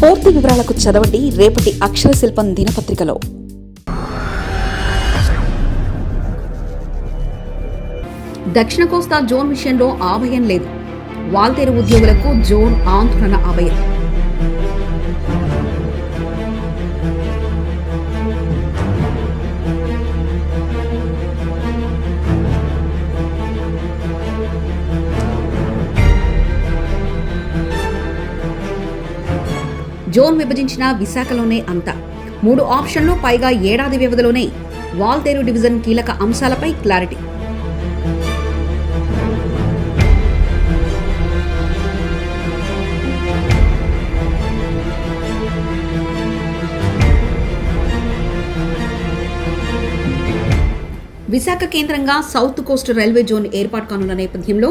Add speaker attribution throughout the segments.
Speaker 1: పూర్తి వివరాలకు చదవండి రేపటి అక్షర శిల్పం దినపత్రికలో. దక్షిణ కోస్తా జోన్ విషయంలో ఆభయం లేదు. వాల్తేరు ఉద్యోగులకు జోన్ ఆందోళన అభయం. జోన్ విభజించిన విశాఖలోనే అంతా. మూడు ఆప్షన్లు పైగా ఏడాది వ్యవధిలోనే వాల్తేరు డివిజన్ కీలక అంశాలపై క్లారిటీ. విశాఖ కేంద్రంగా సౌత్ కోస్ట్ రైల్వే జోన్ ఏర్పాటు కానున్న నేపథ్యంలో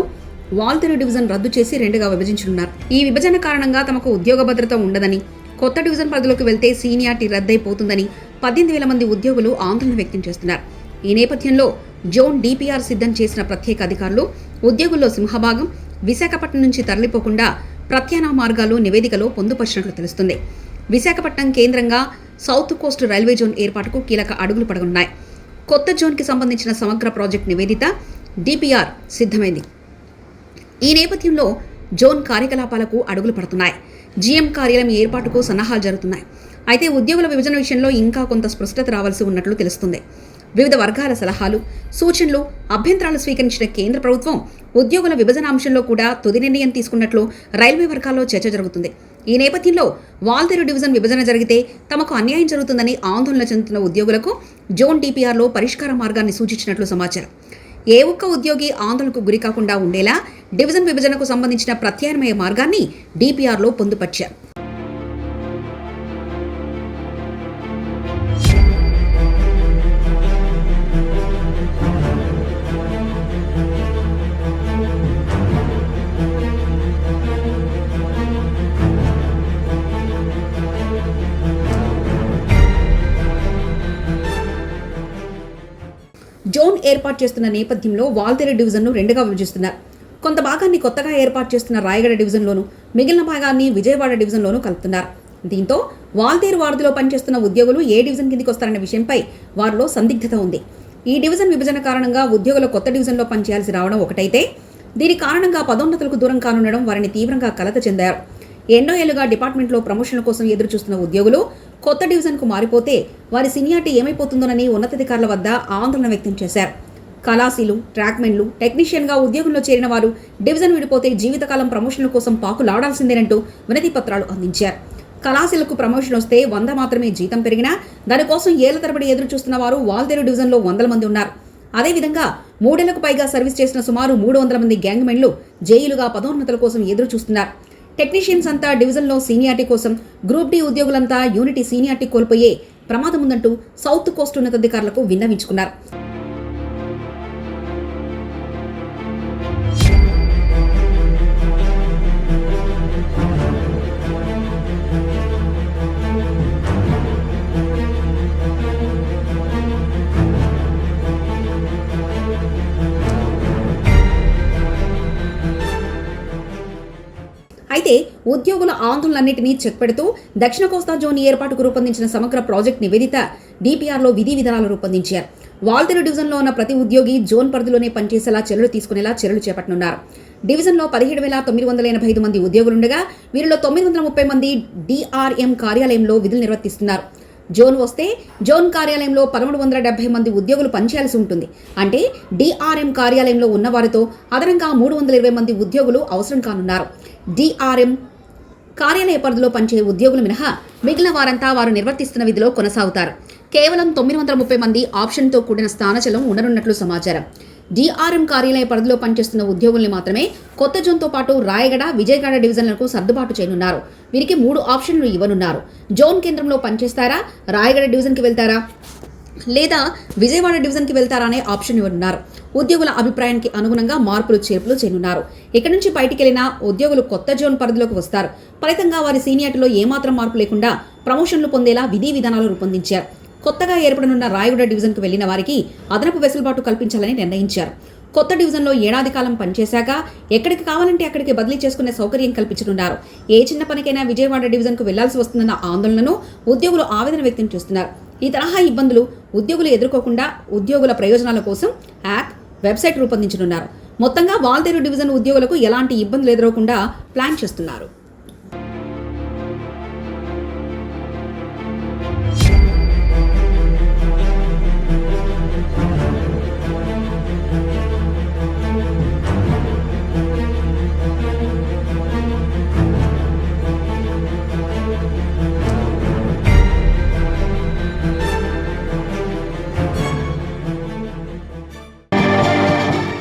Speaker 1: వాల్తేరు డివిజన్ రద్దు చేసి రెండుగా విభజించనున్నారు. ఈ విభజన కారణంగా తమకు ఉద్యోగ భద్రత ఉండదని కొత్త డివిజన్ పరిధిలోకి వెళ్తే సీనియారిటీ రద్దయిపోతుందని పద్దెనిమిది వేల మంది ఉద్యోగులు ఆందోళన వ్యక్తం చేస్తున్నారు. ఈ నేపథ్యంలో జోన్ డిపిఆర్ సిద్ధం చేసిన ప్రత్యేక అధికారులు ఉద్యోగుల్లో సింహభాగం విశాఖపట్నం నుంచి తరలిపోకుండా ప్రత్యామ్నాయ మార్గాలు నివేదికలో పొందుపరిచినట్లు తెలుస్తుంది. విశాఖపట్నం కేంద్రంగా సౌత్ కోస్ట్ రైల్వే జోన్ ఏర్పాటుకు కీలక అడుగులు పడనున్నాయి. కొత్త జోన్కి సంబంధించిన సమగ్ర ప్రాజెక్ట్ నివేదిత డిపిఆర్ సిద్ధమైంది. ఈ నేపథ్యంలో జోన్ కార్యకలాపాలకు అడుగులు పడుతున్నాయి. జీఎం కార్యాలయం ఏర్పాటుకు సన్నాహాలు జరుగుతున్నాయి. అయితే ఉద్యోగుల విభజన విషయంలో ఇంకా కొంత స్పష్టత రావాల్సి ఉన్నట్లు తెలుస్తుంది. వివిధ వర్గాల సలహాలు సూచనలు అభ్యంతరాలు స్వీకరించిన కేంద్ర ప్రభుత్వం ఉద్యోగుల విభజన అంశంలో కూడా తుది నిర్ణయం తీసుకున్నట్లు రైల్వే వర్గాల్లో చర్చ జరుగుతుంది. ఈ నేపథ్యంలో వాల్తేరు డివిజన్ విభజన జరిగితే తమకు అన్యాయం జరుగుతుందని ఆందోళన చెందుతున్న ఉద్యోగులకు జోన్ డిపిఆర్లో పరిష్కార మార్గాన్ని సూచించినట్లు సమాచారం. ఏ ఒక్క ఉద్యోగి ఆందోళనకు గురికాకుండా ఉండేలా డివిజన్ విభజనకు సంబంధించిన ప్రత్యామ్నాయ మార్గాన్ని డిపిఆర్లో పొందుపర్చారు. జోన్ ఏర్పాటు చేస్తున్న నేపథ్యంలో వాల్తేరు డివిజన్ను రెండుగా విభజిస్తున్నారు. కొంత భాగాన్ని కొత్తగా ఏర్పాటు చేస్తున్న రాయగడ డివిజన్లోను మిగిలిన భాగాన్ని విజయవాడ డివిజన్లోనూ కలుపుతున్నారు. దీంతో వాల్తేరు వార్డులో పనిచేస్తున్న ఉద్యోగులు ఏ డివిజన్ కిందికి వస్తారనే విషయంపై వారిలో సందిగ్ధత ఉంది. ఈ డివిజన్ విభజన కారణంగా ఉద్యోగులు కొత్త డివిజన్లో పనిచేయాల్సి రావడం ఒకటైతే దీని కారణంగా పదోన్నతులకు దూరం కానుండడం వారిని తీవ్రంగా కలత చెందారు. ఎన్నో ఏళ్ళుగా డిపార్ట్మెంట్లో ప్రమోషన్ల కోసం ఎదురు చూస్తున్న ఉద్యోగులు కొత్త డివిజన్కు మారిపోతే వారి సీనియారిటీ ఏమైపోతుందోనని ఉన్నతాధికారుల వద్ద ఆందోళన వ్యక్తం చేశారు. కళాశీలు ట్రాక్మెన్లు టెక్నీషియన్గా ఉద్యోగంలో చేరిన వారు డివిజన్ విడిపోతే జీవితకాలం ప్రమోషన్ల కోసం పాకులాడాల్సిందేనంటూ వినతి పత్రాలు అందించారు. కళాశీలకు ప్రమోషన్ వస్తే వంద మాత్రమే జీతం పెరిగినా దానికోసం ఏళ్ళ తరబడి ఎదురు చూస్తున్న వారు వాల్దేరు డివిజన్లో వందల మంది ఉన్నారు. అదేవిధంగా మూడేళ్ళకు పైగా సర్వీస్ చేసిన సుమారు మూడు వందల మంది గ్యాంగ్మెన్లు జైలుగా పదోన్నతుల కోసం ఎదురు చూస్తున్నారు టెక్నీషియన్స్ అంతా డివిజన్లో సీనియారిటీ కోసం గ్రూప్ డి ఉద్యోగులంతా యూనిటీ సీనియారిటీ కోల్పోయే ప్రమాదం ఉందంటూ సౌత్ కోస్ట్ ఉన్నతాధికారులకు విన్నవించుకున్నారు. అయితే ఉద్యోగుల ఆందోళనన్నింటినీ చెక్ పెడుతూ దక్షిణ కోస్తా జోన్ ఏర్పాటుకు రూపొందించిన సమగ్ర ప్రాజెక్ట్ నివేదిత డిపిఆర్లో విధి విధానాలు రూపొందించారు. వాల్తెరు డివిజన్లో ఉన్న ప్రతి ఉద్యోగి జోన్ పరిధిలోనే పనిచేసేలా చర్యలు తీసుకునేలా చర్యలు చేపట్టనున్నారు. డివిజన్లో పదిహేడు వేల తొమ్మిది వందల ఎనభై ఐదు మంది ఉద్యోగులుండగా వీరిలో తొమ్మిది వందల ముప్పై మంది డిఆర్ఎం కార్యాలయంలో విధులు నిర్వర్తిస్తున్నారు. జోన్ వస్తే జోన్ కార్యాలయంలో పదమూడు వందల డెబ్బై మంది ఉద్యోగులు పనిచేయాల్సి ఉంటుంది. అంటే డిఆర్ఎం కార్యాలయంలో ఉన్నవారితో అదనంగా మూడు వందల ఇరవై మంది ఉద్యోగులు అవసరం కానున్నారు. డిఆర్ఎం కార్యాలయ పరిధిలో పనిచేయ ఉద్యోగులు మినహా మిగిలిన వారంతా వారు నిర్వర్తిస్తున్న విధిలో కొనసాగుతారు. కేవలం తొమ్మిది వందల ముప్పై మంది ఆప్షన్తో కూడిన స్థానచలం ఉండనున్నట్లు సమాచారం. డిఆర్ఎం కార్యాలయ పరిధిలో పనిచేస్తున్న ఉద్యోగుల్ని మాత్రమే కొత్త జోన్తో పాటు రాయగడ విజయగడ డివిజన్లకు సర్దుబాటు చేయనున్నారు. వీరికి మూడు ఆప్షన్లు ఇవ్వనున్నారు. జోన్ కేంద్రంలో పనిచేస్తారా? రాయగడ డివిజన్కి వెళ్తారా? లేదా విజయవాడ డివిజన్కి వెళ్తారా అనే ఆప్షన్ ఇవ్వనున్నారు. ఉద్యోగుల అభిప్రాయానికి అనుగుణంగా మార్పులు చేర్పులు చేయనున్నారు. ఇక్కడి నుంచి బయటికి వెళ్ళిన ఉద్యోగులు కొత్త జోన్ పరిధిలోకి వస్తారు. ఫలితంగా వారి సీనియారిటీలో ఏమాత్రం మార్పు లేకుండా ప్రమోషన్లు పొందేలా విధి విధానాలు రూపొందించారు. కొత్తగా ఏర్పడనున్న రాయగడ డివిజన్కు వెళ్ళిన వారికి అదనపు వెసులుబాటు కల్పించాలని నిర్ణయించారు. కొత్త డివిజన్లో ఏడాది కాలం పనిచేశాక ఎక్కడికి కావాలంటే అక్కడికి బదిలీ చేసుకునే సౌకర్యం కల్పించనున్నారు. ఏ చిన్న పనికైనా విజయవాడ డివిజన్కు వెళ్ళాల్సి వస్తుందన్న ఆందోళనను ఉద్యోగులు ఆవేదన వ్యక్తం చేస్తున్నారు. ఈ తరహా ఇబ్బందులు ఉద్యోగులు ఎదుర్కోకుండా ఉద్యోగుల ప్రయోజనాల కోసం యాక్ట్ వెబ్సైట్ రూపొందించనున్నారు. మొత్తంగా వాల్తేరు డివిజన్ ఉద్యోగులకు ఎలాంటి ఇబ్బందులు ఎదురవకుండా ప్లాన్ చేస్తున్నారు.